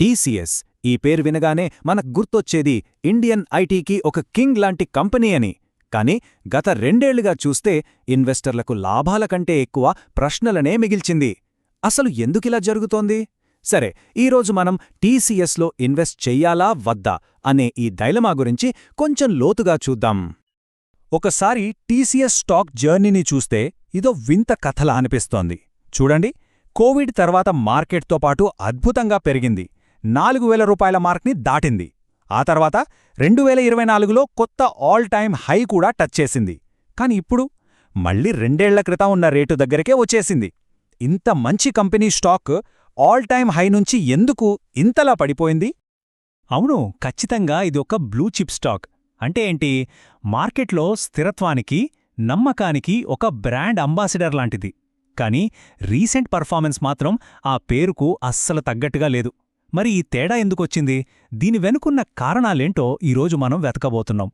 TCS. ఈ పేరు వినగానే మనకు గుర్తొచ్చేది ఇండియన్ ఐటీకి ఒక కింగ్ లాంటి కంపెనీ అని. కానీ గత రెండేళ్ళుగా చూస్తే ఇన్వెస్టర్లకు లాభాల కంటే ఎక్కువ ప్రశ్నలనే మిగిల్చింది. అసలు ఎందుకిలా జరుగుతోంది? సరే ఈరోజు మనం టీసీఎస్లో ఇన్వెస్ట్ చెయ్యాలా వద్దా అనే ఈ డైలమా గురించి కొంచెం లోతుగా చూద్దాం. ఒకసారి టీసీఎస్ స్టాక్ జర్నీని చూస్తే ఇదో వింత కథలా అనిపిస్తోంది. చూడండి కోవిడ్ తర్వాత మార్కెట్తో పాటు అద్భుతంగా పెరిగింది. నాలుగు వేల రూపాయల మార్క్ని దాటింది. ఆ తర్వాత రెండు వేల ఇరవై నాలుగులో కొత్త ఆల్ టైమ్ హై కూడా టచ్ చేసింది. కాని ఇప్పుడు మళ్ళీ రెండేళ్ళ క్రితం ఉన్న రేటు దగ్గరకే వచ్చేసింది. ఇంత మంచి company stock all time high నుంచి ఎందుకు ఇంతలా పడిపోయింది? అవును ఖచ్చితంగా ఇది ఒక బ్లూ చిప్ స్టాక్. అంటే ఏంటి? మార్కెట్లో స్థిరత్వానికి నమ్మకానికి ఒక బ్రాండ్ అంబాసిడర్ లాంటిది. కానీ రీసెంట్ పర్ఫార్మెన్స్ మాత్రం ఆ పేరుకు అస్సలు తగ్గట్టుగా లేదు. మరి ఈ తేడా ఎందుకొచ్చింది? దీని వెనుకున్న కారణాలేంటో ఈరోజు మనం వెతకబోతున్నాం.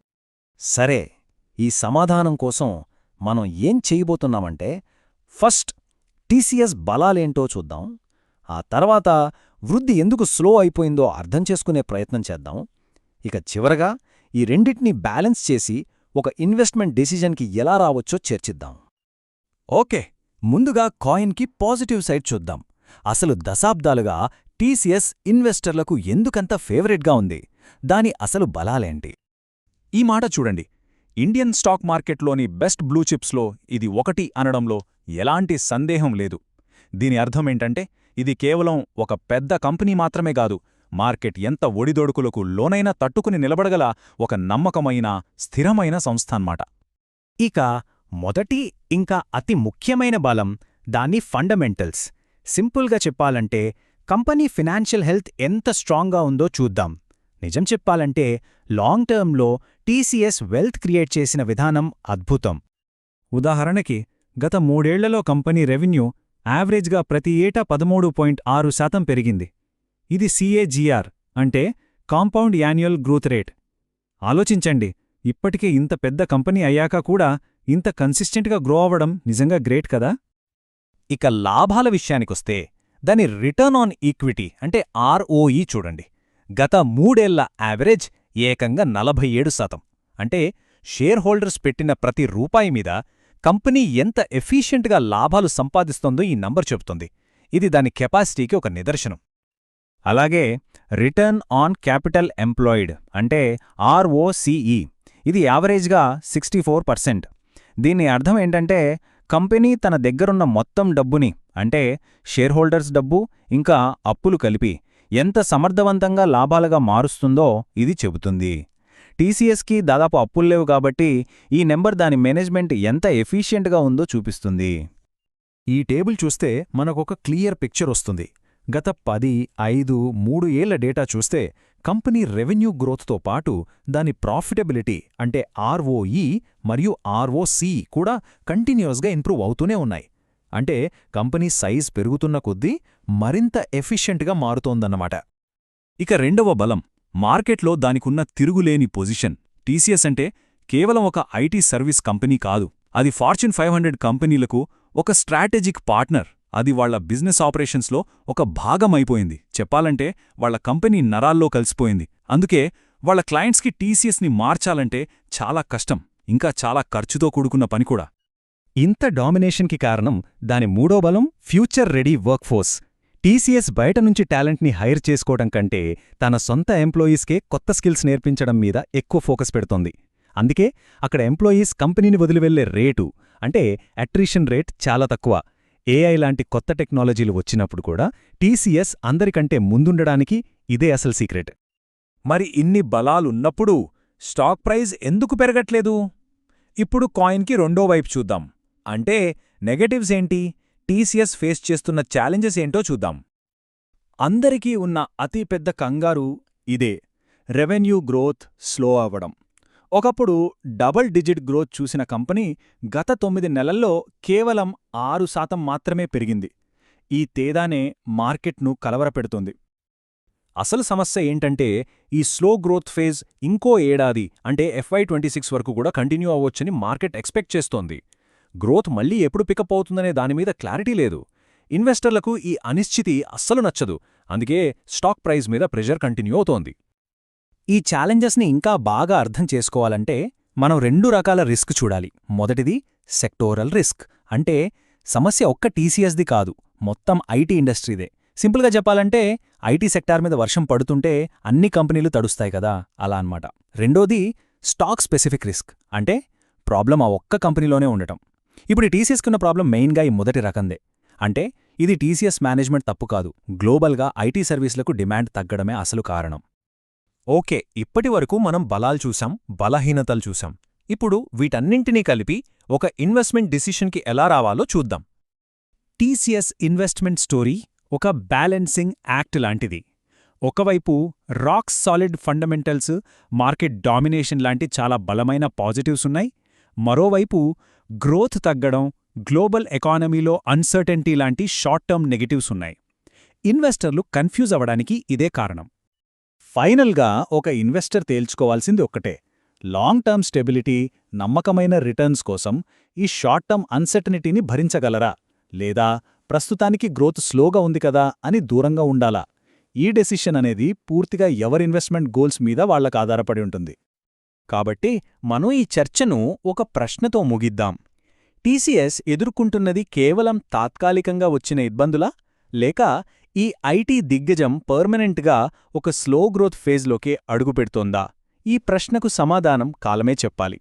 సరే ఈ సమాధానం కోసం మనం ఏం చేయబోతున్నామంటే ఫస్ట్ టీసీఎస్ బలాలేంటో చూద్దాం. ఆ తర్వాత వృద్ధి ఎందుకు స్లో అయిపోయిందో అర్థం చేసుకునే ప్రయత్నం చేద్దాం. ఇక చివరగా ఈ రెండింటినీ బ్యాలెన్స్ చేసి ఒక ఇన్వెస్ట్మెంట్ డెసిజన్కి ఎలా రావచ్చో చర్చిద్దాం. ఓకే ముందుగా కాయిన్కి పాజిటివ్ సైడ్ చూద్దాం. అసలు దశాబ్దాలుగా టీసీఎస్ ఇన్వెస్టర్లకు ఎందుకంత ఫేవరెట్గా ఉంది? దాని అసలు బలాలేంటి? ఈ మాట చూడండి. ఇండియన్ స్టాక్ మార్కెట్లోని బెస్ట్ బ్లూ చిప్స్లో ఇది ఒకటి అనడంలో ఎలాంటి సందేహం లేదు. దీని అర్థమేంటంటే ఇది కేవలం ఒక పెద్ద కంపెనీ మాత్రమే కాదు మార్కెట్ ఎంత ఒడిదొడుకులకు లోనైనా తట్టుకుని నిలబడగల ఒక నమ్మకమైన స్థిరమైన సంస్థ అన్నమాట ఇక మొదటి ఇంకా అతి ముఖ్యమైన బలం దాని ఫండమెంటల్స్. సింపుల్గా చెప్పాలంటే కంపెనీ ఫినాన్షియల్ హెల్త్ ఎంత స్ట్రాంగ్గా ఉందో చూద్దాం. నిజం చెప్పాలంటే లాంగ్ టర్మ్లో టీసీఎస్ వెల్త్ క్రియేట్ చేసిన విధానం అద్భుతం. ఉదాహరణకి గత మూడేళ్ళలో కంపెనీ రెవెన్యూ యావరేజ్గా ప్రతి ఏటా పదమూడు పాయింట్ ఆరు శాతం పెరిగింది. ఇది సిఏజీఆర్ అంటే కాంపౌండ్ యాన్యువల్ గ్రోత్ రేట్. ఆలోచించండి ఇప్పటికే ఇంత పెద్ద కంపెనీ అయ్యాక కూడా ఇంత కన్సిస్టెంట్గా గ్రో అవ్వడం నిజంగా గ్రేట్ కదా? ఇక లాభాల విషయానికొస్తే దాని రిటర్న్ ఆన్ ఈక్విటీ అంటే ఆర్ఓఈ చూడండి. గత మూడేళ్ళ యావరేజ్ ఏకంగా నలభై ఏడు శాతం. అంటే షేర్ హోల్డర్స్ పెట్టిన ప్రతి రూపాయి మీద కంపెనీ ఎంత ఎఫీషియంట్గా లాభాలు సంపాదిస్తోందో ఈ నంబర్ చెబుతుంది. ఇది దాని కెపాసిటీకి ఒక నిదర్శనం. అలాగే రిటర్న్ ఆన్ క్యాపిటల్ ఎంప్లాయిడ్ అంటే ఆర్ఓసిఈ. ఇది యావరేజ్గా సిక్స్టీ ఫోర్ పర్సెంట్. దీని అర్థం ఏంటంటే కంపెనీ తన దగ్గరున్న మొత్తం డబ్బుని అంటే షేర్ హోల్డర్స్ డబ్బు ఇంకా అప్పులు కలిపి ఎంత సమర్థవంతంగా లాభాలుగా మారుస్తుందో ఇది చెబుతుంది. టీసీఎస్కి దాదాపు అప్పుల్లేవు కాబట్టి ఈ నెంబర్ దాని మేనేజ్మెంట్ ఎంత ఎఫిషియెంట్గా ఉందో చూపిస్తుంది. ఈ టేబుల్ చూస్తే మనకొక క్లియర్ పిక్చర్ వస్తుంది. గత పది ఐదు మూడు ఏళ్ళ డేటా చూస్తే కంపెనీ రెవెన్యూ గ్రోత్తో పాటు దాని ప్రాఫిటబిలిటీ అంటే ఆర్ఓఈ మరియు ఆర్ఓసి కూడా కంటిన్యూస్గా ఇంప్రూవ్ అవుతూనే ఉన్నాయి. అంటే కంపెనీ సైజ్ పెరుగుతున్న కొద్దీ మరింత ఎఫిషియెంట్గా మారుతోందన్నమాట. ఇక రెండవ బలం మార్కెట్లో దానికున్న తిరుగులేని పొజిషన్. టీసీఎస్ అంటే కేవలం ఒక ఐటీ సర్వీస్ కంపెనీ కాదు. అది ఫార్చ్యూన్ ఫైవ్ హండ్రెడ్ కంపెనీలకు ఒక స్ట్రాటజిక్ పార్ట్నర్. అది వాళ్ళ బిజినెస్ ఆపరేషన్స్లో ఒక భాగమైపోయింది. చెప్పాలంటే వాళ్ళ కంపెనీ నరాల్లో కలిసిపోయింది. అందుకే వాళ్ళ క్లయింట్స్కి టీసీఎస్ని మార్చాలంటే చాలా కష్టం ఇంకా చాలా ఖర్చుతో కూడుకున్న పని కూడా. ఇంత డామినేషన్కి కారణం దాని మూడో బలం ఫ్యూచర్ రెడీ వర్క్ఫోర్స్. టీసీఎస్ బయట నుంచి టాలెంట్ని హైర్ చేసుకోవడం కంటే తన సొంత ఎంప్లాయీస్కే కొత్త స్కిల్స్ నేర్పించడం మీద ఎక్కువ ఫోకస్ పెడుతోంది. అందుకే అక్కడ ఎంప్లాయీస్ కంపెనీని వదిలివెళ్ళే రేటు అంటే అట్రిషన్ రేట్ చాలా తక్కువ. ఏఐ లాంటి కొత్త టెక్నాలజీలు వచ్చినప్పుడు కూడా టీసీఎస్ అందరికంటే ముందుండడానికి ఇదే అసలు సీక్రెట్. మరి ఇన్ని బలాలున్నప్పుడు స్టాక్ ప్రైజ్ ఎందుకు పెరగట్లేదు? ఇప్పుడు కాయిన్కి రెండో వైపు చూద్దాం. అంటే నెగటివ్స్ ఏంటి? టీసీఎస్ ఫేస్ చేస్తున్న ఛాలెంజెస్ ఏంటో చూద్దాం. అందరికీ ఉన్న అతిపెద్ద కంగారు ఇదే. రెవెన్యూ గ్రోత్ స్లో అవ్వడం. ఒకప్పుడు డబుల్ డిజిట్ గ్రోత్ చూసిన కంపెనీ గత తొమ్మిది నెలల్లో కేవలం ఆరు శాతం మాత్రమే పెరిగింది. ఈ తేదానే మార్కెట్ను కలవరపెడుతుంది. అసలు సమస్య ఏంటంటే ఈ స్లో గ్రోత్ ఫేజ్ ఇంకో ఏడాది అంటే ఎఫ్ఐ ట్వంటీ సిక్స్ వరకు కూడా కంటిన్యూ అవ్వొచ్చని మార్కెట్ ఎక్స్పెక్ట్ చేస్తోంది. గ్రోత్ మళ్ళీ ఎప్పుడు పికప్ అవుతుందనే దానిమీద క్లారిటీ లేదు. ఇన్వెస్టర్లకు ఈ అనిశ్చితి అస్సలు నచ్చదు. అందుకే స్టాక్ ప్రైస్ మీద ప్రెషర్ కంటిన్యూ అవుతోంది. ఈ ఛాలెంజెస్ని ఇంకా బాగా అర్థం చేసుకోవాలంటే మనం రెండు రకాల రిస్క్ చూడాలి. మొదటిది సెక్టోరల్ రిస్క్ అంటే సమస్య ఒక్క టీసీఎస్ది కాదు మొత్తం ఐటీ ఇండస్ట్రీదే. సింపుల్గా చెప్పాలంటే ఐటీ సెక్టార్ మీద వర్షం పడుతుంటే అన్ని కంపెనీలు తడుస్తాయి కదా అలా అన్నమాట. రెండోది స్టాక్ స్పెసిఫిక్ రిస్క్ అంటే ప్రాబ్లం ఆ ఒక్క కంపెనీలోనే ఉండటం. ఇప్పుడు ఈ టీసీఎస్కున్న ప్రాబ్లం మెయిన్గా ఈ మొదటి రకందే. అంటే ఇది టీసీఎస్ మేనేజ్మెంట్ తప్పు కాదు గ్లోబల్గా ఐటీ సర్వీసులకు డిమాండ్ తగ్గడమే అసలు కారణం. ఓకే ఇప్పటివరకు మనం బలాలు చూసాం బలహీనతలు చూసాం ఇప్పుడు వీటన్నింటినీ కలిపి ఒక ఇన్వెస్ట్మెంట్ డిసిషన్కి ఎలా రావాలో చూద్దాం. టీసీఎస్ ఇన్వెస్ట్మెంట్ స్టోరీ ఒక బ్యాలెన్సింగ్ యాక్ట్ లాంటిది. ఒకవైపు rock solid fundamentals market domination లాంటి చాలా బలమైన పాజిటివ్స్ ఉన్నాయి. మరోవైపు గ్రోత్ తగ్గడం గ్లోబల్ ఎకానమీలో అన్సర్టెంటీ లాంటి షార్ట్ టర్మ్ నెగటివ్స్ ఉన్నాయి. ఇన్వెస్టర్లు కన్ఫ్యూజ్ అవ్వడానికి ఇదే కారణం. ఫైనల్గా ఒక ఇన్వెస్టర్ తేల్చుకోవాల్సింది ఒక్కటే. లాంగ్ టర్మ్ స్టెబిలిటీ నమ్మకమైన రిటర్న్స్ కోసం ఈ షార్ట్ టర్మ్ అన్సర్టనిటీని భరించగలరా? లేదా ప్రస్తుతానికి గ్రోత్ స్లోగా ఉంది కదా అని దూరంగా ఉండాలా? ఈ డెసిషన్ అనేది పూర్తిగా ఎవరి ఇన్వెస్ట్మెంట్ గోల్స్ మీద వాళ్ళకు ఆధారపడి ఉంటుంది. కాబట్టి మనం ఈ చర్చను ఒక ప్రశ్నతో ముగిద్దాం. టీసీఎస్ ఎదుర్కొంటున్నది కేవలం తాత్కాలికంగా వచ్చిన ఇబ్బందులా? లేక ఈ ఐటీ దిగ్గజం పర్మనెంట్గా ఒక స్లో గ్రోత్ ఫేజ్లోకి అడుగుపెడుతోందా? ఈ ప్రశ్నకు సమాధానం కాలమే చెప్పాలి.